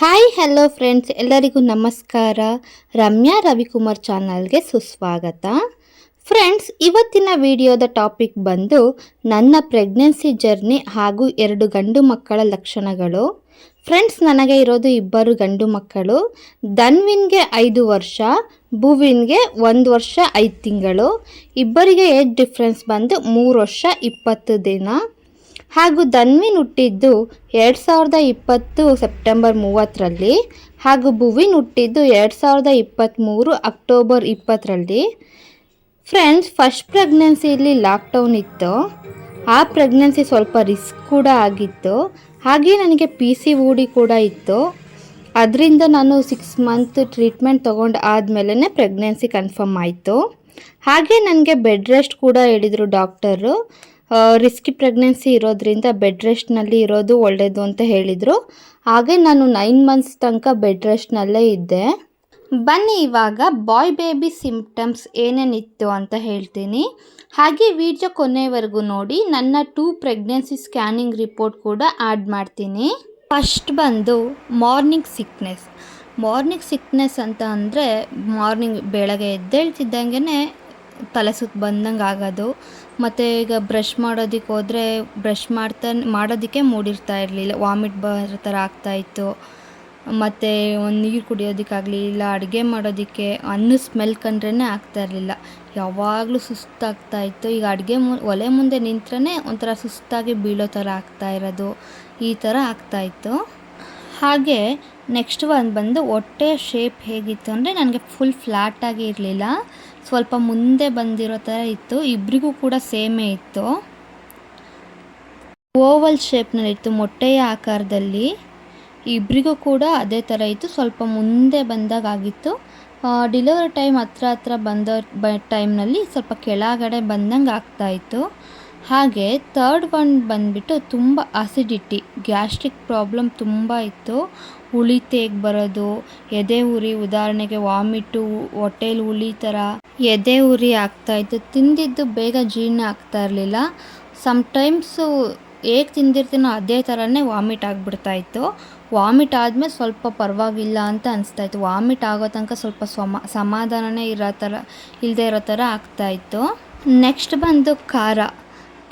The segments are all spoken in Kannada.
ಹಾಯ್ ಹಲೋ ಫ್ರೆಂಡ್ಸ್ ಎಲ್ಲರಿಗೂ ನಮಸ್ಕಾರ. ರಮ್ಯಾ ರವಿಕುಮಾರ್ ಚಾನಲ್ಗೆ ಸುಸ್ವಾಗತ. ಫ್ರೆಂಡ್ಸ್ ಇವತ್ತಿನ ವಿಡಿಯೋದ ಟಾಪಿಕ್ ಬಂದು ನನ್ನ ಪ್ರೆಗ್ನೆನ್ಸಿ ಜರ್ನಿ ಹಾಗೂ ಎರಡು ಗಂಡು ಮಕ್ಕಳ ಲಕ್ಷಣಗಳು. ಫ್ರೆಂಡ್ಸ್ ನನಗೆ ಇರೋದು ಇಬ್ಬರು ಗಂಡು ಮಕ್ಕಳು. ಧನ್ವಿನ್ಗೆ ಐದು ವರ್ಷ ಭುವಿನ್ಗೆ ಒಂದು ವರ್ಷ ಐದು ತಿಂಗಳು. ಇಬ್ಬರಿಗೆ ಏಜ್ ಡಿಫ್ರೆನ್ಸ್ ಬಂದು ಮೂರು ವರ್ಷ ಇಪ್ಪತ್ತು ದಿನ. ಹಾಗೂ ಧನ್ವಿನ್ ಹುಟ್ಟಿದ್ದು ಎರಡು ಸಾವಿರದ ಇಪ್ಪತ್ತು ಸೆಪ್ಟೆಂಬರ್ ಮೂವತ್ತರಲ್ಲಿ ಹಾಗೂ ಭುವಿನ್ ಹುಟ್ಟಿದ್ದು ಎರಡು ಸಾವಿರದ ಇಪ್ಪತ್ತ್ಮೂರು ಅಕ್ಟೋಬರ್ ಇಪ್ಪತ್ತರಲ್ಲಿ. ಫ್ರೆಂಡ್ಸ್, ಫಸ್ಟ್ ಪ್ರೆಗ್ನೆನ್ಸಿಯಲ್ಲಿ ಲಾಕ್ಡೌನ್ ಇತ್ತು. ಆ ಪ್ರೆಗ್ನೆನ್ಸಿ ಸ್ವಲ್ಪ ರಿಸ್ಕ್ ಕೂಡ ಆಗಿತ್ತು. ಹಾಗೆ ನನಗೆ ಪಿ ಸಿ ಊಡಿ ಕೂಡ ಇತ್ತು. ಅದರಿಂದ ನಾನು ಸಿಕ್ಸ್ ಮಂತ್ ಟ್ರೀಟ್ಮೆಂಟ್ ತೊಗೊಂಡು ಆದಮೇಲೆ ಪ್ರೆಗ್ನೆನ್ಸಿ ಕನ್ಫರ್ಮ್ ಆಯಿತು. ಹಾಗೆ ನನಗೆ ಬೆಡ್ ರೆಸ್ಟ್ ಕೂಡ ಹೇಳಿದರು ಡಾಕ್ಟರು ರಿಸ್ಕಿ ಪ್ರೆಗ್ನೆನ್ಸಿ ಇರೋದ್ರಿಂದ ಬೆಡ್ ರೆಸ್ಟ್ನಲ್ಲಿ ಇರೋದು ಒಳ್ಳೆಯದು ಅಂತ ಹೇಳಿದರು. ಹಾಗೆ ನಾನು ನೈನ್ ಮಂತ್ಸ್ ತನಕ ಬೆಡ್ ರೆಸ್ಟ್ನಲ್ಲೇ ಇದ್ದೆ. ಬನ್ನಿ ಇವಾಗ ಬಾಯ್ ಬೇಬಿ ಸಿಂಪ್ಟಮ್ಸ್ ಏನೇನಿತ್ತು ಅಂತ ಹೇಳ್ತೀನಿ. ಹಾಗೆ ವಿಡಿಯೋ ಕೊನೆವರೆಗೂ ನೋಡಿ, ನನ್ನ ಟೂ ಪ್ರೆಗ್ನೆನ್ಸಿ ಸ್ಕ್ಯಾನಿಂಗ್ ರಿಪೋರ್ಟ್ ಕೂಡ ಆ್ಯಡ್ ಮಾಡ್ತೀನಿ. ಫಸ್ಟ್ ಬಂದು ಮಾರ್ನಿಂಗ್ ಸಿಕ್ನೆಸ್ ಮಾರ್ನಿಂಗ್ ಸಿಕ್ನೆಸ್ ಅಂತ ಅಂದರೆ ಮಾರ್ನಿಂಗ್ ಬೆಳಗ್ಗೆ ಎದ್ದೇಳ್ತಿದ್ದಂಗೆ ತಲೆ ಸುತ್ತ ಬಂದಂಗೆ ಆಗೋದು. ಮತ್ತು ಈಗ ಬ್ರಷ್ ಮಾಡೋದಕ್ಕೆ ಹೋದರೆ ಬ್ರಷ್ ಮಾಡ್ತಾ, ಮಾಡೋದಕ್ಕೆ ಮೂಡಿರ್ತಾ ಇರಲಿಲ್ಲ. ವಾಮಿಟ್ ಬರೋ ಥರ ಆಗ್ತಾಯಿತ್ತು ಮತ್ತು ಒಂದು ನೀರು ಕುಡಿಯೋದಕ್ಕಾಗಲಿ, ಇಲ್ಲ ಅಡುಗೆ ಮಾಡೋದಕ್ಕೆ ಅನ್ನ ಸ್ಮೆಲ್ ಕಂಡ್ರೇ ಆಗ್ತಾ ಇರಲಿಲ್ಲ. ಯಾವಾಗಲೂ ಸುಸ್ತಾಗ್ತಾ ಇತ್ತು. ಈಗ ಅಡುಗೆ ಮು, ಒಲೆ ಮುಂದೆ ನಿಂತ್ರೇ ಒಂಥರ ಸುಸ್ತಾಗಿ ಬೀಳೋ ಥರ ಆಗ್ತಾ ಇರೋದು. ಈ ಥರ ಆಗ್ತಾಯಿತ್ತು ಹಾಗೆ ನೆಕ್ಸ್ಟ್ ಒಂದು ಬಂದು ಹೊಟ್ಟೆ ಶೇಪ್ ಹೇಗಿತ್ತು ಅಂದರೆ ನನಗೆ ಫುಲ್ ಫ್ಲ್ಯಾಟಾಗಿ ಇರಲಿಲ್ಲ. ಸ್ವಲ್ಪ ಮುಂದೆ ಬಂದಿರೋ ಥರ ಇತ್ತು. ಇಬ್ಬರಿಗೂ ಕೂಡ ಸೇಮೇ ಇತ್ತು. ಓವಲ್ ಶೇಪ್ನಲ್ಲಿತ್ತು ಮೊಟ್ಟೆಯ ಆಕಾರದಲ್ಲಿ. ಇಬ್ಬರಿಗೂ ಕೂಡ ಅದೇ ಥರ ಇತ್ತು. ಸ್ವಲ್ಪ ಮುಂದೆ ಬಂದಾಗ ಆಗಿತ್ತು. ಡಿಲಿವರಿ ಟೈಮ್ ಹತ್ರ ಹತ್ರ ಬಂದ ಬ ಟೈಮ್ನಲ್ಲಿ ಸ್ವಲ್ಪ ಕೆಳಗಡೆ ಬಂದಂಗೆ ಆಗ್ತಾಯಿತ್ತು ಹಾಗೆ ತರ್ಡ್ ಒನ್ ಬಂದುಬಿಟ್ಟು ತುಂಬ ಆಸಿಡಿಟಿ ಗ್ಯಾಸ್ಟ್ರಿಕ್ ಪ್ರಾಬ್ಲಮ್ ತುಂಬ ಇತ್ತು. ಹುಳಿ ತೇಗ್ ಬರೋದು, ಎದೆ ಉರಿ ಉದಾಹರಣೆಗೆ ವಾಮಿಟು ಹೊಟ್ಟೆಲಿ ಹುಳಿ ಥರ ಎದೆ ಉರಿ ಆಗ್ತಾಯಿತ್ತು ತಿಂದಿದ್ದು ಬೇಗ ಜೀರ್ಣ ಆಗ್ತಾ ಇರಲಿಲ್ಲ. ಸಮ್ಟೈಮ್ಸು ಹೇಗೆ ತಿಂದಿರ್ತೀನೋ ಅದೇ ಥರನೇ ವಾಮಿಟ್ ಆಗಿಬಿಡ್ತಾಯಿತ್ತು ವಾಮಿಟ್ ಆದಮೇಲೆ ಸ್ವಲ್ಪ ಪರವಾಗಿಲ್ಲ ಅಂತ ಅನಿಸ್ತಾಯಿತ್ತು ವಾಮಿಟ್ ಆಗೋ ತನಕ ಸ್ವಲ್ಪ ಸಮ, ಸಮಾಧಾನನೇ ಇರೋ ಥರ ಇಲ್ಲದೆ ಇರೋ ಥರ ಆಗ್ತಾಯಿತ್ತು ನೆಕ್ಸ್ಟ್ ಬಂದು ಖಾರ.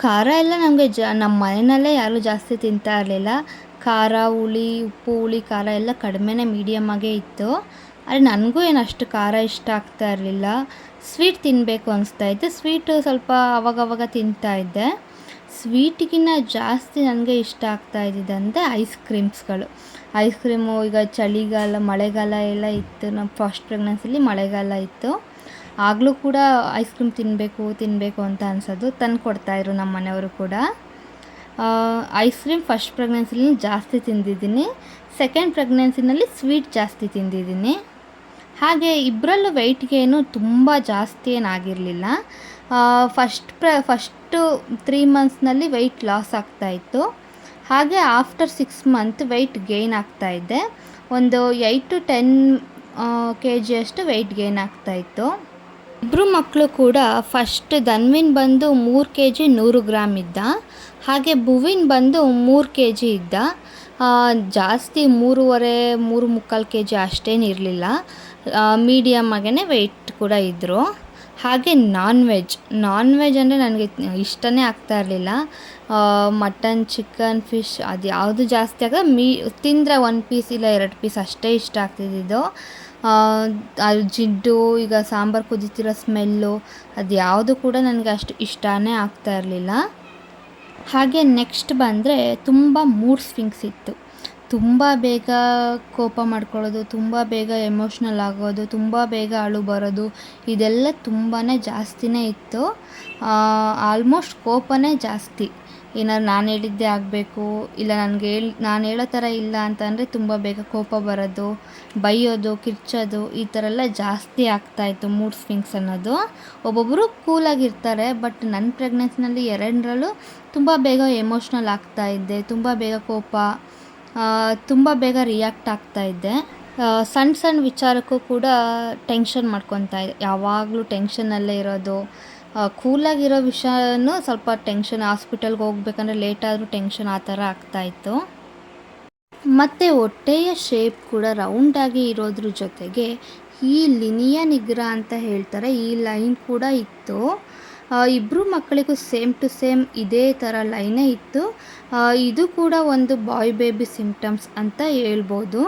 ಖಾರ ಎಲ್ಲ ನಮಗೆ ಜ ನಮ್ಮ ಮನೆಯಲ್ಲೇ ಯಾರೂ ಜಾಸ್ತಿ ತಿಂತಾ ಇರಲಿಲ್ಲ. ಖಾರ, ಹುಳಿ, ಉಪ್ಪು, ಹುಳಿ, ಖಾರ ಎಲ್ಲ ಕಡಿಮೆನೇ ಮೀಡಿಯಮ್ ಆಗೇ ಇತ್ತು. ಆದರೆ ನನಗೂ ಏನು ಅಷ್ಟು ಖಾರ ಇಷ್ಟ ಆಗ್ತಾ ಇರಲಿಲ್ಲ. ಸ್ವೀಟ್ ತಿನ್ನಬೇಕು ಅನಿಸ್ತಾ ಇತ್ತು. ಸ್ವೀಟು ಸ್ವಲ್ಪ ಅವಾಗವಾಗ ತಿಂತಾ ಇದ್ದೆ. ಸ್ವೀಟಿಗಿನ್ನ ಜಾಸ್ತಿ ನನಗೆ ಇಷ್ಟ ಆಗ್ತಾ ಇದ್ದಿದ್ದಂತೆ ಐಸ್ ಕ್ರೀಮ್ಸ್ಗಳು ಐಸ್ ಕ್ರೀಮು ಈಗ ಚಳಿಗಾಲ, ಮಳೆಗಾಲ ಎಲ್ಲ ಇತ್ತು. ನಮ್ಮ ಫಸ್ಟ್ ಪ್ರೆಗ್ನೆನ್ಸಿಲಿ ಮಳೆಗಾಲ ಇತ್ತು. ಆಗಲೂ ಕೂಡ ಐಸ್ ಕ್ರೀಮ್ ತಿನ್ನಬೇಕು ತಿನ್ನಬೇಕು ಅಂತ ಅನ್ಸೋದು ತಂದು ಕೊಡ್ತಾಯಿದ್ರು ನಮ್ಮ ಮನೆಯವರು ಕೂಡ. ಐಸ್ ಕ್ರೀಮ್ ಫಸ್ಟ್ ಪ್ರೆಗ್ನೆನ್ಸಿಲಿ ಜಾಸ್ತಿ ತಿಂದಿದ್ದೀನಿ. ಸೆಕೆಂಡ್ ಪ್ರೆಗ್ನೆನ್ಸಿನಲ್ಲಿ ಸ್ವೀಟ್ ಜಾಸ್ತಿ ತಿಂದಿದ್ದೀನಿ. ಹಾಗೆ ಇಬ್ಬರಲ್ಲೂ ವೆಯ್ಟ್ಗೇನು ತುಂಬ ಜಾಸ್ತಿ ಏನಾಗಿರಲಿಲ್ಲ. ಫಸ್ಟ್ ಪ್ರ ಫಸ್ಟು ತ್ರೀ ಮಂತ್ಸ್ನಲ್ಲಿ ವೆಯ್ಟ್ ಲಾಸ್ ಆಗ್ತಾಯಿತ್ತು ಹಾಗೆ ಆಫ್ಟರ್ ಸಿಕ್ಸ್ ಮಂತ್ ವೆಯ್ಟ್ ಆಗ್ತಾ ಆಗ್ತಾಯಿದ್ದೆ ಒಂದು ಏಯ್ಟ್ ಟು ಟೆನ್ ಕೆ ಜಿಯಷ್ಟು ವೆಯ್ಟ್ ಗೇನ್ ಆಗ್ತಾಯಿತ್ತು ಇಬ್ಬರು ಮಕ್ಕಳು ಕೂಡ ಫಸ್ಟ್ ಧನ್ವಿನ್ ಬಂದು ಮೂರು ಕೆ ಜಿ ನೂರು ಗ್ರಾಮ್ ಇದ್ದ. ಹಾಗೆ ಭುವಿನ್ ಬಂದು ಮೂರು ಕೆ ಜಿ ಇದ್ದ ಜಾಸ್ತಿ ಮೂರುವರೆ, ಮೂರು ಮುಕ್ಕಾಲು ಕೆ ಜಿ ಅಷ್ಟೇನಿರಲಿಲ್ಲ ಮೀಡಿಯಮ್ ಆಗೇ ವೆಯ್ಟ್ ಕೂಡ ಇದ್ದರು ಹಾಗೆ ನಾನ್ ವೆಜ್ ನಾನ್ ವೆಜ್ ಅಂದರೆ ನನಗೆ ಇಷ್ಟನೇ ಆಗ್ತಾ ಇರಲಿಲ್ಲ. ಮಟನ್ ಚಿಕನ್ ಫಿಶ್ ಅದು ಯಾವುದು ಜಾಸ್ತಿ ಆಗ ಮೀ, ತಿಂದರೆ ಒಂದು ಪೀಸ್ ಇಲ್ಲ, ಎರಡು ಪೀಸ್ ಅಷ್ಟೇ ಇಷ್ಟ ಆಗ್ತಿದ್ದಿದ್ದು. ಅದು ಜಿಡ್ಡು, ಈಗ ಸಾಂಬಾರು ಕುದಿತಿರೋ ಸ್ಮೆಲ್ಲು ಅದು ಯಾವುದು ಕೂಡ ನನಗೆ ಅಷ್ಟು ಇಷ್ಟನೇ ಆಗ್ತಾ ಇರಲಿಲ್ಲ. ಹಾಗೆ ನೆಕ್ಸ್ಟ್ ಬಂದರೆ ತುಂಬ ಮೂಡ್ ಸ್ವಿಂಗ್ಸ್ ಇತ್ತು. ತುಂಬ ಬೇಗ ಕೋಪ ಮಾಡ್ಕೊಳ್ಳೋದು, ತುಂಬ ಬೇಗ ಎಮೋಷ್ನಲ್ ಆಗೋದು, ತುಂಬ ಬೇಗ ಅಳು ಬರೋದು, ಇದೆಲ್ಲ ತುಂಬಾ ಜಾಸ್ತಿನೇ ಇತ್ತು. ಆಲ್ಮೋಸ್ಟ್ ಕೋಪನೇ ಜಾಸ್ತಿ. ಏನಾದ್ರು ನಾನು ಹೇಳಿದ್ದೇ ಆಗಬೇಕು, ಇಲ್ಲ ನನಗೆ ಹೇಳಿ, ನಾನು ಹೇಳೋ ಥರ ಇಲ್ಲ ಅಂತಂದರೆ ತುಂಬ ಬೇಗ ಕೋಪ ಬರೋದು, ಬೈಯೋದು, ಕಿರ್ಚೋದು, ಈ ಥರ ಎಲ್ಲ ಜಾಸ್ತಿ ಆಗ್ತಾಯಿತ್ತು ಮೂಡ್ ಸ್ವಿಂಗ್ಸ್ ಅನ್ನೋದು. ಒಬ್ಬೊಬ್ಬರು ಕೂಲಾಗಿರ್ತಾರೆ ಬಟ್ ನನ್ನ ಪ್ರೆಗ್ನೆನ್ಸಿನಲ್ಲಿ ಎರಡರಲ್ಲೂ ತುಂಬ ಬೇಗ ಎಮೋಷ್ನಲ್ ಆಗ್ತಾಯಿದ್ದೆ ತುಂಬ ಬೇಗ ಕೋಪ ತುಂಬ ಬೇಗ ರಿಯಾಕ್ಟ್ ಆಗ್ತಾಯಿದ್ದೆ ಸಣ್ಣ ಸಣ್ಣ ವಿಚಾರಕ್ಕೂ ಕೂಡ ಟೆನ್ಷನ್ ಮಾಡ್ಕೊತಾ ಯಾವಾಗಲೂ ಟೆನ್ಷನ್ನಲ್ಲೇ ಇರೋದು. ಕೂಲಾಗಿರೋ ವಿಷಯನೂ ಸ್ವಲ್ಪ ಟೆನ್ಷನ್ ಹಾಸ್ಪಿಟಲ್ಗೆ ಹೋಗ್ಬೇಕಂದ್ರೆ ಲೇಟ್ ಆದರೂ ಟೆನ್ಷನ್ ಆ ಥರ ಆಗ್ತಾಯಿತ್ತು ಮತ್ತು ಹೊಟ್ಟೆಯ ಶೇಪ್ ಕೂಡ ರೌಂಡಾಗಿ ಇರೋದ್ರ ಜೊತೆಗೆ ಈ ಲಿನಿಯ ನಿಗ್ರ ಅಂತ ಹೇಳ್ತಾರೆ, ಈ ಲೈನ್ ಕೂಡ ಇತ್ತು. ಇಬ್ಬರು ಮಕ್ಕಳಿಗೂ ಸೇಮ್ ಟು ಸೇಮ್ ಇದೇ ಥರ ಲೈನೇ ಇತ್ತು. ಇದು ಕೂಡ ಒಂದು ಬಾಯ್ ಬೇಬಿ ಸಿಂಪ್ಟಮ್ಸ್ ಅಂತ ಹೇಳ್ಬೋದು.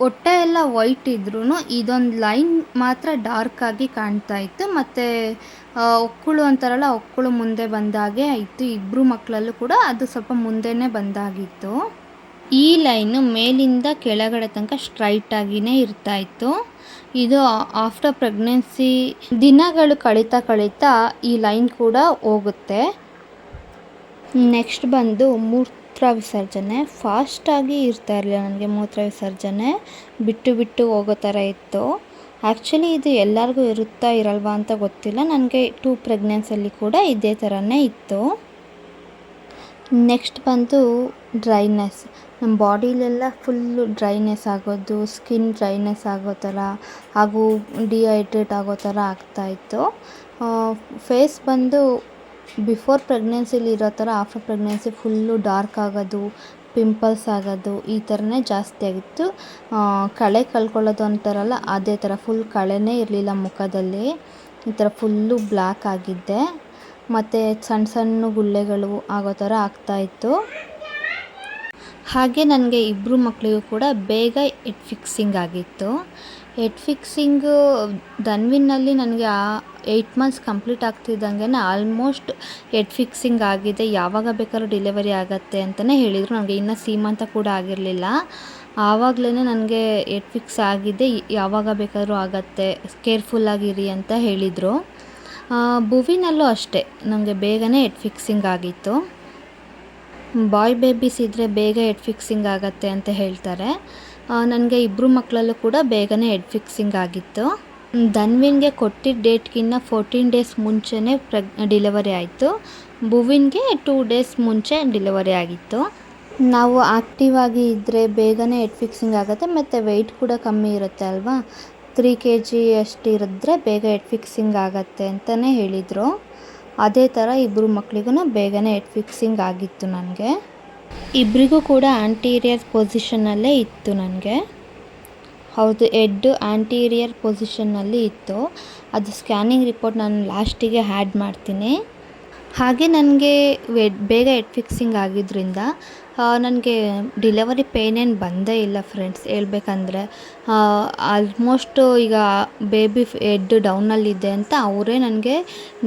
ಹೊಟ್ಟೆ ಎಲ್ಲ ವೈಟ್ ಇದ್ರೂ ಇದೊಂದು ಲೈನ್ ಮಾತ್ರ ಡಾರ್ಕ್ ಆಗಿ ಕಾಣ್ತಾ ಇತ್ತು. ಮತ್ತು ಒಕ್ಕಳು ಅಂತಾರಲ್ಲ, ಒಕ್ಕಳು ಮುಂದೆ ಬಂದಾಗೆ ಇತ್ತು ಇಬ್ಬರು ಮಕ್ಕಳಲ್ಲೂ ಕೂಡ ಅದು ಸ್ವಲ್ಪ ಮುಂದೆನೇ ಬಂದಾಗಿತ್ತು. ಈ ಲೈನು ಮೇಲಿಂದ ಕೆಳಗಡೆ ತನಕ ಸ್ಟ್ರೈಟ್ ಆಗಿನೇ ಇರ್ತಾ ಇತ್ತು. ಇದು ಆಫ್ಟರ್ ಪ್ರೆಗ್ನೆನ್ಸಿ ದಿನಗಳು ಕಳೀತಾ ಕಳೀತಾ ಈ ಲೈನ್ ಕೂಡ ಹೋಗುತ್ತೆ. ನೆಕ್ಸ್ಟ್ ಬಂದು ಮೂತ್ರ ವಿಸರ್ಜನೆ ಫಾಸ್ಟಾಗಿ ಇರ್ತಾ ಇರಲಿಲ್ಲ ನನಗೆ ಮೂತ್ರ ವಿಸರ್ಜನೆ. ಬಿಟ್ಟು ಬಿಟ್ಟು ಹೋಗೋ ಥರ ಇತ್ತು. ಆ್ಯಕ್ಚುಲಿ ಇದು ಎಲ್ಲರಿಗೂ ಇರುತ್ತಾ ಇರಲ್ವಾ ಅಂತ ಗೊತ್ತಿಲ್ಲ. ನನಗೆ ಟೂ ಪ್ರೆಗ್ನೆನ್ಸಲ್ಲಿ ಕೂಡ ಇದೇ ಥರನೇ ಇತ್ತು. ನೆಕ್ಸ್ಟ್ ಬಂದು ಡ್ರೈನೆಸ್ ನಮ್ಮ ಬಾಡಿಲೆಲ್ಲ ಫುಲ್ಲು ಡ್ರೈನೆಸ್ ಆಗೋದು ಸ್ಕಿನ್ ಡ್ರೈನೆಸ್ ಆಗೋ ಥರ ಹಾಗೂ ಡಿಹೈಡ್ರೇಟ್ ಆಗೋ ಥರ ಆಗ್ತಾಯಿತ್ತು ಫೇಸ್ ಬಂದು ಬಿಫೋರ್ ಪ್ರೆಗ್ನೆನ್ಸಿಲಿ ಇರೋ ಥರ ಆಫ್ಟರ್ ಪ್ರೆಗ್ನೆನ್ಸಿ ಫುಲ್ಲು ಡಾರ್ಕ್ ಆಗೋದು ಪಿಂಪಲ್ಸ್ ಆಗೋದು, ಈ ಥರನೇ ಜಾಸ್ತಿ ಆಗಿತ್ತು. ಕಳೆ ಕಳ್ಕೊಳ್ಳೋದು ಅಂತಾರಲ್ಲ, ಅದೇ ಥರ ಫುಲ್ ಕಳೆನೇ ಇರಲಿಲ್ಲ ಮುಖದಲ್ಲಿ. ಈ ಥರ ಫುಲ್ಲು ಬ್ಲ್ಯಾಕ್ ಆಗಿದ್ದೆ. ಮತ್ತು ಸಣ್ಣ ಸಣ್ಣ ಗುಳ್ಳೆಗಳು ಆಗೋ ಥರ ಆಗ್ತಾಯಿತ್ತು ಹಾಗೆ ನನಗೆ ಇಬ್ಬರು ಮಕ್ಕಳಿಗೂ ಕೂಡ ಬೇಗ ಎಡ್ ಫಿಕ್ಸಿಂಗ್ ಆಗಿತ್ತು. ಎಡ್ ಫಿಕ್ಸಿಂಗು ಧನ್ವಿನಲ್ಲಿ ನನಗೆ ಆ ಏಯ್ಟ್ ಮಂತ್ಸ್ ಕಂಪ್ಲೀಟ್ ಆಗ್ತಿದ್ದಂಗೆ ಆಲ್ಮೋಸ್ಟ್ ಎಡ್ ಫಿಕ್ಸಿಂಗ್ ಆಗಿದೆ. ಯಾವಾಗ ಬೇಕಾದ್ರೂ ಡೆಲಿವರಿ ಆಗತ್ತೆ ಅಂತಲೇ ಹೇಳಿದರು. ನನಗೆ ಇನ್ನೂ ಸೀಮಂತ ಕೂಡ ಆಗಿರಲಿಲ್ಲ. ಆವಾಗಲೇ ನನಗೆ ಎಡ್ ಫಿಕ್ಸ್ ಆಗಿದೆ. ಯಾವಾಗ ಬೇಕಾದರೂ ಆಗತ್ತೆ. ಕೇರ್ಫುಲ್ಲಾಗಿರಿ ಅಂತ ಹೇಳಿದರು. ಭುವಿನಲ್ಲೂ ಅಷ್ಟೇ. ನನಗೆ ಬೇಗನೆ ಎಡ್ ಫಿಕ್ಸಿಂಗ್ ಆಗಿತ್ತು. ಬಾಯ್ ಬೇಬೀಸ್ ಇದ್ದರೆ ಬೇಗ ಎಡ್ ಫಿಕ್ಸಿಂಗ್ ಆಗತ್ತೆ ಅಂತ ಹೇಳ್ತಾರೆ. ನನಗೆ ಇಬ್ಬರು ಮಕ್ಕಳಲ್ಲೂ ಕೂಡ ಬೇಗನೆ ಎಡ್ ಫಿಕ್ಸಿಂಗ್ ಆಗಿತ್ತು. ಧನ್ವಿನ್ಗೆ ಕೊಟ್ಟಿದ್ದ ಡೇಟ್ಗಿನ್ನ ಫೋರ್ಟೀನ್ ಡೇಸ್ ಮುಂಚೆನೇ ಪ್ರೆಗ್ ಡಿಲಿವರಿ ಆಯಿತು. ಭುವಿನ್ಗೆ ಟೂ ಡೇಸ್ ಮುಂಚೆ ಡಿಲಿವರಿ ಆಗಿತ್ತು. ನಾವು ಆಕ್ಟಿವ್ ಆಗಿ ಇದ್ದರೆ ಬೇಗನೆ ಹೆಡ್ ಫಿಕ್ಸಿಂಗ್ ಆಗುತ್ತೆ, ಮತ್ತು ವೆಯ್ಟ್ ಕೂಡ ಕಮ್ಮಿ ಇರುತ್ತೆ ಅಲ್ವಾ? ತ್ರೀ ಕೆ ಜಿ ಅಷ್ಟು ಇರಿದ್ರೆ ಬೇಗ ಹೆಡ್ ಫಿಕ್ಸಿಂಗ್ ಆಗತ್ತೆ ಅಂತಲೇ ಹೇಳಿದರು. ಅದೇ ಥರ ಇಬ್ಬರು ಮಕ್ಕಳಿಗೂ ಬೇಗನೆ ಹೆಡ್ ಫಿಕ್ಸಿಂಗ್ ಆಗಿತ್ತು ನನಗೆ. ಇಬ್ಬರಿಗೂ ಕೂಡ ಆಂಟೀರಿಯರ್ ಪೊಸಿಷನಲ್ಲೇ ಇತ್ತು ನನಗೆ. ಹೌದು, ಎಡ್ಡು ಆ್ಯಂಟೀರಿಯರ್ ಪೊಸಿಷನ್ನಲ್ಲಿ ಇತ್ತು. ಅದು ಸ್ಕ್ಯಾನಿಂಗ್ ರಿಪೋರ್ಟ್ ನಾನು ಲಾಸ್ಟಿಗೆ ಹ್ಯಾಡ್ ಮಾಡ್ತೀನಿ. ಹಾಗೆ ನನಗೆ ವೆಡ್ ಬೇಗ ಎಡ್ ಫಿಕ್ಸಿಂಗ್ ಆಗಿದ್ದರಿಂದ ನನಗೆ ಡಿಲೆವರಿ ಪೇಯ್ನ್ ಏನು ಬಂದೇ ಇಲ್ಲ ಫ್ರೆಂಡ್ಸ್ ಹೇಳ್ಬೇಕಂದ್ರೆ ಆಲ್ಮೋಸ್ಟು ಈಗ ಬೇಬಿ ಎಡ್ ಡೌನಲ್ಲಿದೆ ಅಂತ ಅವರೇ ನನಗೆ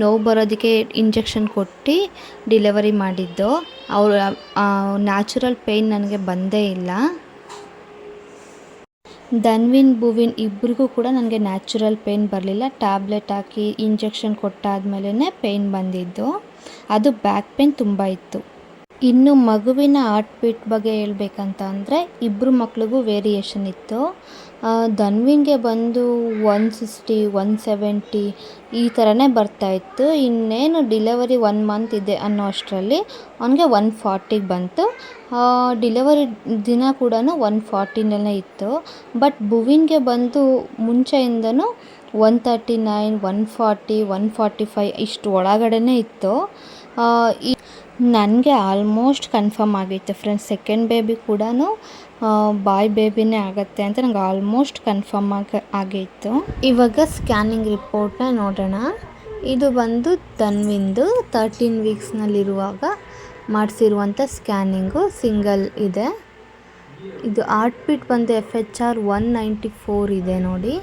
ನೋವು ಬರೋದಕ್ಕೆ ಇಂಜೆಕ್ಷನ್ ಕೊಟ್ಟು ಡಿಲೆವರಿ ಮಾಡಿದ್ದು. ಅವರು ನ್ಯಾಚುರಲ್ ಪೇಯ್ನ್ ನನಗೆ ಬಂದೇ ಇಲ್ಲ. ಧನ್ವಿನ್ ಬುವಿನ್ ಇಬ್ಬರಿಗೂ ಕೂಡ ನನಗೆ ನ್ಯಾಚುರಲ್ ಪೇಯ್ನ್ ಬರಲಿಲ್ಲ. ಟ್ಯಾಬ್ಲೆಟ್ ಹಾಕಿ ಇಂಜೆಕ್ಷನ್ ಕೊಟ್ಟಾದ್ಮೇಲೆ ಪೇಯ್ನ್ ಬಂದಿದ್ದು. ಅದು ಬ್ಯಾಕ್ ಪೇಯ್ನ್ ತುಂಬ ಇತ್ತು. ಇನ್ನು ಮಗುವಿನ ಬೀಟ್ ಬಗ್ಗೆ ಹೇಳ್ಬೇಕಂತ ಅಂದರೆ ಇಬ್ಬರು ಮಕ್ಳಿಗೂ ವೇರಿಯೇಷನ್ ಇತ್ತು. ಧನ್ವಿನ್ಗೆ ಬಂದು ಒನ್ ಸಿಕ್ಸ್ಟಿ ಒನ್ ಸೆವೆಂಟಿ ಈ ಥರನೇ ಬರ್ತಾಯಿತ್ತು ಇನ್ನೇನು ಡಿಲೆವರಿ ಒನ್ ಮಂತ್ ಇದೆ ಅನ್ನೋ ಅಷ್ಟರಲ್ಲಿ ಅವನಿಗೆ ಒನ್ ಫಾರ್ಟಿಗೆ ಬಂತು. ಡಿಲೆವರಿ ದಿನ ಕೂಡ ಒನ್ ಫಾರ್ಟಿನಲ್ಲೇ ಇತ್ತು. ಬಟ್ ಭುವಿನ್ಗೆ ಬಂದು ಮುಂಚೆಯಿಂದನೂ one thirty nine one forty one forty five ಇಷ್ಟು ಒಳಗಡೆನೇ ಇತ್ತು. ನನಗೆ ಆಲ್ಮೋಸ್ಟ್ ಕನ್ಫರ್ಮ್ ಆಗಿತ್ತು ಫ್ರೆಂಡ್ಸ್. ಸೆಕೆಂಡ್ ಬೇಬಿ ಕೂಡ ಬಾಯ್ ಬೇಬಿನೇ ಆಗುತ್ತೆ ಅಂತ ನಂಗೆ ಆಲ್ಮೋಸ್ಟ್ ಕನ್ಫರ್ಮ್ ಆಗಿ ಆಗಿತ್ತು ಇವಾಗ ಸ್ಕ್ಯಾನಿಂಗ್ ರಿಪೋರ್ಟ್ನ ನೋಡೋಣ. ಇದು ಬಂದು ತನ್ವಿಂದು ತರ್ಟೀನ್ ವೀಕ್ಸ್ನಲ್ಲಿರುವಾಗ ಮಾಡಿಸಿರುವಂಥ ಸ್ಕ್ಯಾನಿಂಗು ಸಿಂಗಲ್ ಇದೆ. ಇದು ಆರ್ಟ್ ಬಿಟ್ ಬಂದು F H R one ninety four ಇದೆ ನೋಡಿ.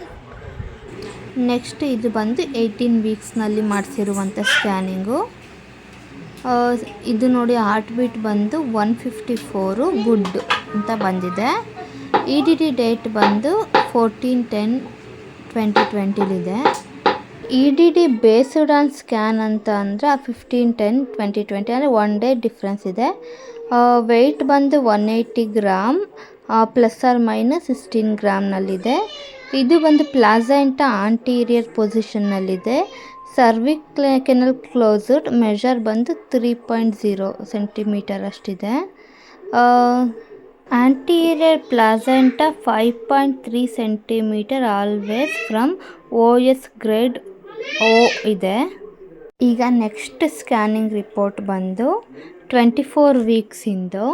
ನೆಕ್ಸ್ಟ್ ಇದು ಬಂದು ಏಯ್ಟೀನ್ ವೀಕ್ಸ್ನಲ್ಲಿ ಮಾಡಿಸಿರುವಂಥ ಸ್ಕ್ಯಾನಿಂಗು. ಇದು ನೋಡಿ ಹಾರ್ಟ್ ಬೀಟ್ ಬಂದು ಒನ್ ಫಿಫ್ಟಿ ಫೋರು ಗುಡ್ ಅಂತ ಬಂದಿದೆ. ಇ ಡಿ ಡಿ ಡೇಟ್ ಬಂದು fourteen ten twenty ಟ್ವೆಂಟಿಲಿದೆ E D D based on scan ಅಂತ ಅಂದರೆ ಫಿಫ್ಟೀನ್ ಟೆನ್ ಟ್ವೆಂಟಿ ಟ್ವೆಂಟಿ ಅಂದರೆ ಒನ್ ಡೇ ಡಿಫ್ರೆನ್ಸ್ ಇದೆ. ವೆಯ್ಟ್ ಬಂದು one eighty gram plus or minus sixteen ಗ್ರಾಮ್ನಲ್ಲಿದೆ ಇದು ಬಂದು ಪ್ಲಾಸೆಂಟ ಆಂಟೀರಿಯರ್ ಪೊಸಿಷನ್ನಲ್ಲಿದೆ ಸರ್ವಿಕ್ ಕೆನಲ್ ಕ್ಲೋಸ್ಡ್ ಮೆಜರ್ ಬಂದು three point zero centimetre ಅಷ್ಟಿದೆ. Anterior placenta five point three centimetre always from O S grade O ಇದೆ. ಈಗ ನೆಕ್ಸ್ಟ್ ಸ್ಕ್ಯಾನಿಂಗ್ ರಿಪೋರ್ಟ್ ಬಂದು ಟ್ವೆಂಟಿ ಫೋರ್ ವೀಕ್ಸಿಂದು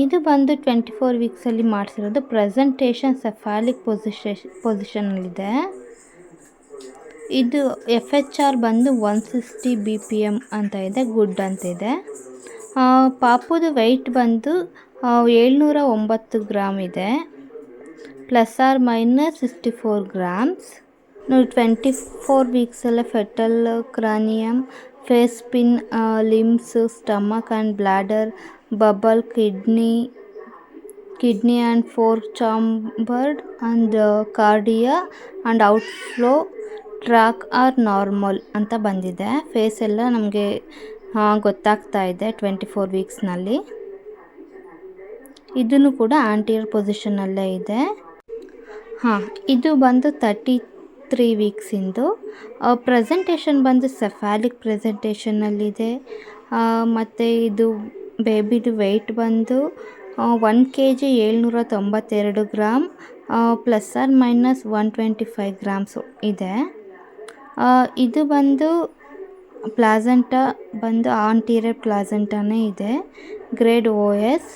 ಇದು ಬಂದು ಟ್ವೆಂಟಿ ಫೋರ್ ವೀಕ್ಸಲ್ಲಿ ಮಾಡಿಸಿರೋದು ಪ್ರೆಸೆಂಟೇಷನ್ ಸೆಫಾಲಿಕ್ ಪೊಸಿಷನ್ ಪೊಸಿಷನಲ್ಲಿದೆ ಇದು ಎಫ್ ಎಚ್ ಆರ್ ಬಂದು one sixty B P M ಅಂತ ಇದೆ ಗುಡ್ ಅಂತ ಇದೆ. ಆ, ಪಾಪುದು ವೆಯ್ಟ್ ಬಂದು ಏಳ್ನೂರ ಒಂಬತ್ತು ಗ್ರಾಮ್ ಇದೆ. Plus or minus sixty four grams ನೋಡಿ twenty four ವೀಕ್ಸಲ್ಲೇ fetal cranium face spine limbs stomach and bladder bubble kidney kidney and four chambered and cardia and outflow tract are normal ಅಂತ ಬಂದಿದೆ. ಫೇಸ್ ಎಲ್ಲ ನಮಗೆ ಗೊತ್ತಾಗ್ತಾ ಇದೆ ಟ್ವೆಂಟಿ ಫೋರ್ ವೀಕ್ಸ್ನಲ್ಲಿ. ಇದನ್ನು ಕೂಡ ಆಂಟಿಯರ್ ಪೊಸಿಷನಲ್ಲೇ ಇದೆ. ಹಾಂ, ಇದು ಬಂದು ತರ್ಟಿ ತ್ರೀ ವೀಕ್ಸಿಂದು ಪ್ರೆಸೆಂಟೇಷನ್ ಬಂದು ಸೆಫಾಲಿಕ್ ಪ್ರೆಸೆಂಟೇಷನಲ್ಲಿದೆ ಮತ್ತು ಇದು ಬೇಬಿದು ವೆಯ್ಟ್ ಬಂದು ಒನ್ ಕೆ ಜಿ ಏಳ್ನೂರ ತೊಂಬತ್ತೆರಡು gram plus or minus one twenty five grams ಇದೆ. ಇದು ಬಂದು ಪ್ಲಾಸಂಟಾ ಬಂದು ಆಂಟೀರಿಯರ್ ಪ್ಲಾಸಂಟಾನೇ ಇದೆ. Grade O S.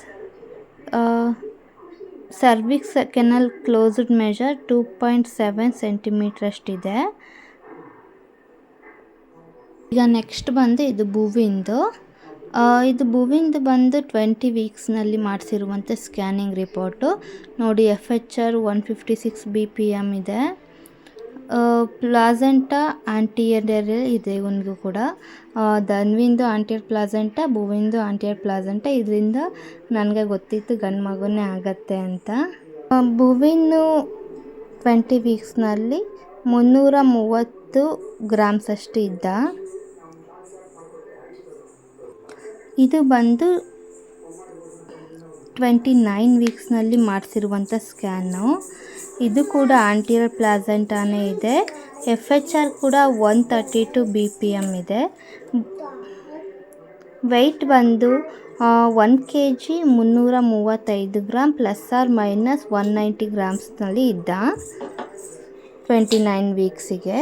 Cervix canal closed measure two point seven ಸೆಂಟಿಮೀಟ್ರಷ್ಟಿದೆ ಈಗ ನೆಕ್ಸ್ಟ್ ಬಂದು ಇದು ಭೂವಿಂದು. ಆ, ಇದು ಭೂವಿಂದು ಬಂದು ಟ್ವೆಂಟಿ ವೀಕ್ಸ್ನಲ್ಲಿ ಮಾಡಿಸಿರುವಂಥ ಸ್ಕ್ಯಾನಿಂಗ್ ರಿಪೋರ್ಟು ನೋಡಿ F H R one fifty six B P M ಇದೆ. ಪ್ಲಾಸೆಂಟಾ ಆಂಟಿಯರ್ ಇದೆ ಇವನಿಗೂ ಕೂಡ. ಧನ್ವಿಂದು ಆಂಟಿಯರ್ ಪ್ಲಾಸೆಂಟಾ ಭುವಿಂದು ಆಂಟಿಯರ್ ಪ್ಲಾಸೆಂಟಾ ಇದರಿಂದ ನನಗೆ ಗೊತ್ತಿತ್ತು ಗಂಡು ಮಗುನೇ ಆಗತ್ತೆ ಅಂತ. ಭುವಿನ್ನು ಭುವಿನು ಟ್ವೆಂಟಿ ವೀಕ್ಸ್ನಲ್ಲಿ ಮುನ್ನೂರ ಮೂವತ್ತು ಗ್ರಾಮ್ಸ್ ಅಷ್ಟು ಇದ್ದ. ಇದು ಬಂದು ಟ್ವೆಂಟಿ ನೈನ್ ವೀಕ್ಸ್ನಲ್ಲಿ ಮಾಡಿಸಿರುವಂಥ ಸ್ಕ್ಯಾನು ಇದು ಕೂಡ ಆಂಟಿಯರ್ ಪ್ಲಾಸೆಂಟಾನೇ ಇದೆ. ಎಫ್ ಎಚ್ ಆರ್ ಕೂಡ one thirty two B P M ಇದೆ. ವೆಯ್ಟ್ ಬಂದು ಒನ್ ಕೆ ಜಿ ಮುನ್ನೂರ ಮೂವತ್ತೈದು gram plus or minus one ninety ಗ್ರಾಮ್ಸ್ನಲ್ಲಿ ಇದ್ದ. ಟ್ವೆಂಟಿ ನೈನ್ ವೀಕ್ಸಿಗೆ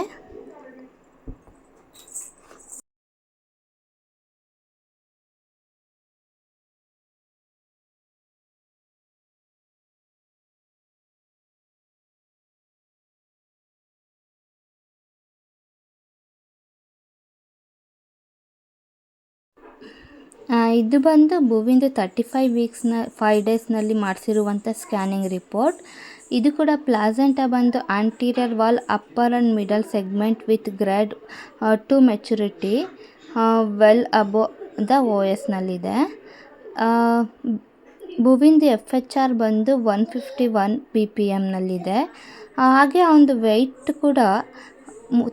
ಇದು ಬಂದು ಭುವಿಂದು ತರ್ಟಿ ಫೈವ್ ವೀಕ್ಸ್ನ ಫೈವ್ ಡೇಸ್ನಲ್ಲಿ ಮಾಡಿಸಿರುವಂಥ ಸ್ಕ್ಯಾನಿಂಗ್ ರಿಪೋರ್ಟ್ ಇದು ಕೂಡ ಪ್ಲಾಸೆಂಟ ಬಂದು anterior wall upper and middle segment with grade two maturity well above the O ಎಸ್ನಲ್ಲಿದೆ ಭುವಿಂದು ಎಫ್ ಎಚ್ ಆರ್ ಬಂದು one fifty one B P ಎಮ್ನಲ್ಲಿದೆ ಹಾಗೆ ಅವನದು ವೆಯ್ಟ್ ಕೂಡ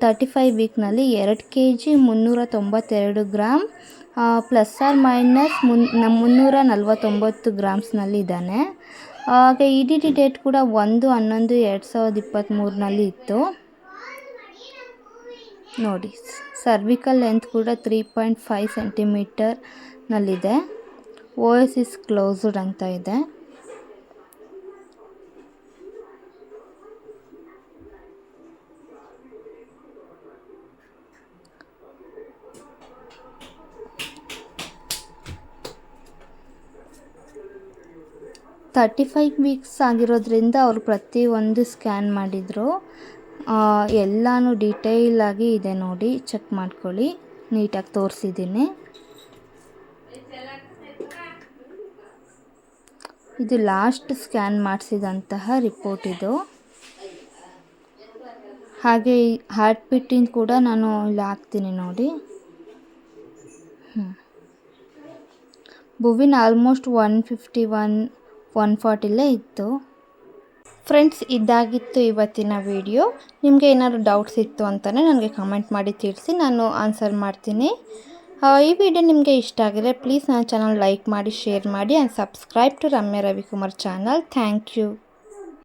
ತರ್ಟಿ ಫೈವ್ ವೀಕ್ನಲ್ಲಿ ಎರಡು ಕೆ ಜಿ ಮುನ್ನೂರ ತೊಂಬತ್ತೆರಡು ಗ್ರಾಮ್ ಪ್ಲಸ್ ಆರ್ ಮೈನಸ್ ಮುನ್ ಮುನ್ನೂರ ನಲ್ವತ್ತೊಂಬತ್ತು ಗ್ರಾಮ್ಸ್ನಲ್ಲಿ ಇದ್ದಾನೆ. ಹಾಗೆ ಇ ಡಿ ಟಿ ಡೇಟ್ ಕೂಡ ಒಂದು, ಹನ್ನೊಂದು, ಎರಡು ಸಾವಿರದ ಇಪ್ಪತ್ತ್ಮೂರಿನಲ್ಲಿ ಇತ್ತು. ನೋಡಿ ಸರ್ವಿಕಲ್ ಲೆಂತ್ ಕೂಡ ತ್ರೀ ಪಾಯಿಂಟ್ ಫೈವ್ ಸೆಂಟಿಮೀಟರ್ನಲ್ಲಿದೆ ಓ ಎಸ್ ಇಸ್ ಕ್ಲೋಸ್ಡ್ ಅಂತ ಇದೆ. ತರ್ಟಿ ಫೈವ್ ವೀಕ್ಸ್ ಆಗಿರೋದ್ರಿಂದ ಅವರು ಪ್ರತಿಯೊಂದು ಸ್ಕ್ಯಾನ್ ಮಾಡಿದರು. ಎಲ್ಲನೂ ಆಗಿ ಇದೆ ನೋಡಿ. ಚೆಕ್ ಮಾಡ್ಕೊಳ್ಳಿ. ನೀಟಾಗಿ ತೋರಿಸಿದ್ದೀನಿ. ಇದು ಲಾಸ್ಟ್ ಸ್ಕ್ಯಾನ್ ಮಾಡಿಸಿದಂತಹ ರಿಪೋರ್ಟ್ ಇದು. ಹಾಗೆ ಹಾರ್ಟ್ ಬಿಟ್ಟಿಂದ ಕೂಡ ನಾನು ಇಲ್ಲಿ ಹಾಕ್ತೀನಿ ನೋಡಿ. ಹ್ಞೂ ಬುವಿನ್ almost one fifty one one ಫಾರ್ಟಿಲೇ ಇತ್ತು. ಫ್ರೆಂಡ್ಸ್, ಇದಾಗಿತ್ತು ಇವತ್ತಿನ ವಿಡಿಯೋ. ನಿಮಗೆ ಏನಾದರೂ ಡೌಟ್ಸ್ ಇತ್ತು ಅಂತಲೇ ನನಗೆ ಕಮೆಂಟ್ ಮಾಡಿ ತಿಳಿಸಿ, ನಾನು ಆನ್ಸರ್ ಮಾಡ್ತೀನಿ. ಈ ವಿಡಿಯೋ ನಿಮಗೆ ಇಷ್ಟ ಆಗಿದ್ರೆ ಪ್ಲೀಸ್ ನನ್ನ ಚಾನಲ್ ಲೈಕ್ ಮಾಡಿ, ಶೇರ್ ಮಾಡಿ, and subscribe to Ramya Ravikumar channel. Thank you.